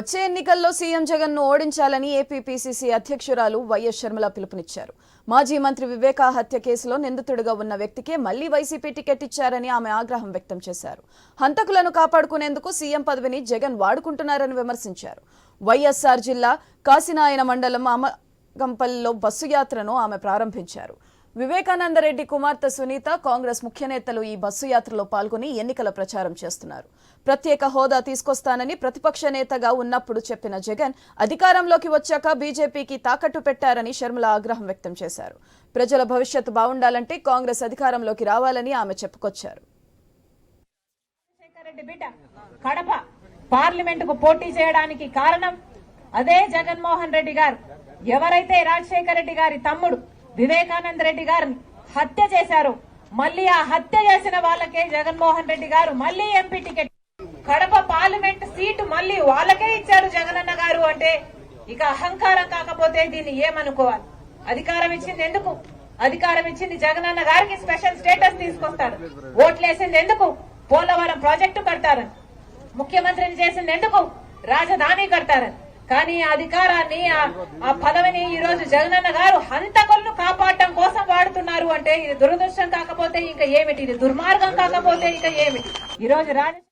వచ్చే ఎన్నికల్లో సీఎం జగన్ను ఓడించాలని ఏపీపీసీసీ అధ్యక్షురాలు వైఎస్ షర్మిల పిలుపునిచ్చారు. మాజీ మంత్రి వివేకా హత్య కేసులో నిందితుడిగా ఉన్న వ్యక్తికే మళ్ళీ వైసీపీ టికెట్ ఇచ్చారని ఆమె ఆగ్రహం వ్యక్తం చేశారు. హంతకులను కాపాడుకునేందుకు సీఎం పదవిని జగన్ వాడుకుంటున్నారని విమర్శించారు. వైఎస్ఆర్ జిల్లా కాసినాయన మండలం అమగంపల్లిలో బస్సు యాత్రను ఆమె ప్రారంభించారు. వివేకానందరెడ్డి కుమార్తె సునీత కాంగ్రెస్ ముఖ్య నేతలు ఈ బస్సు యాత్రలో పాల్గొని ఎన్నికల ప్రచారం చేస్తున్నారు. ప్రత్యేక హోదా తీసుకొస్తానని ప్రతిపక్ష నేతగా ఉన్నప్పుడు చెప్పిన జగన్ అధికారంలోకి వచ్చాక బీజేపీకి తాకట్టు పెట్టారని శర్మల ఆగ్రహం వ్యక్తం చేశారు. ప్రజల భవిష్యత్తు బాగుండాలంటే కాంగ్రెస్ అధికారంలోకి రావాలని ఆమె చెప్పుకొచ్చారు. కడప పార్లమెంట్కు పోటీ చేయడానికి కారణం అదే జగన్మోహన్ రెడ్డి గారు. ఎవరైతే రాజశేఖర రెడ్డి గారి తమ్ముడు వివేకానంద రెడ్డి గారిని హత్య చేశారు. మళ్ళీ ఆ హత్య చేసిన వాళ్ళకే జగన్మోహన్ రెడ్డి గారు మళ్ళీ MP ticket. Kadapa parliament seat మళ్ళీ వాళ్ళకే ఇచ్చారు జగనన్న గారు అంటే ఇక అహంకారం కాకపోతే దీన్ని ఏమనుకోవాలి? అధికారం ఇచ్చింది ఎందుకు? అధికారం ఇచ్చింది జగనన్న గారికి స్పెషల్ స్టేటస్ తీసుకొస్తారు ఓట్లేసింది ఎందుకు? పోలవరం ప్రాజెక్టు కడతారని. ముఖ్యమంత్రిని చేసింది ఎందుకు? రాజధాని కడతారని. కానీ అధికారాన్ని ఆ- పదవిని ఈ రోజు జగనన్న గారు హంతకు అంటే ఇది దురదృష్టం కాకపోతే ఇంకా ఏమిటి? ఇది దుర్మార్గం కాకపోతే ఇంకా ఏమిటి? ఈ రోజు రాజ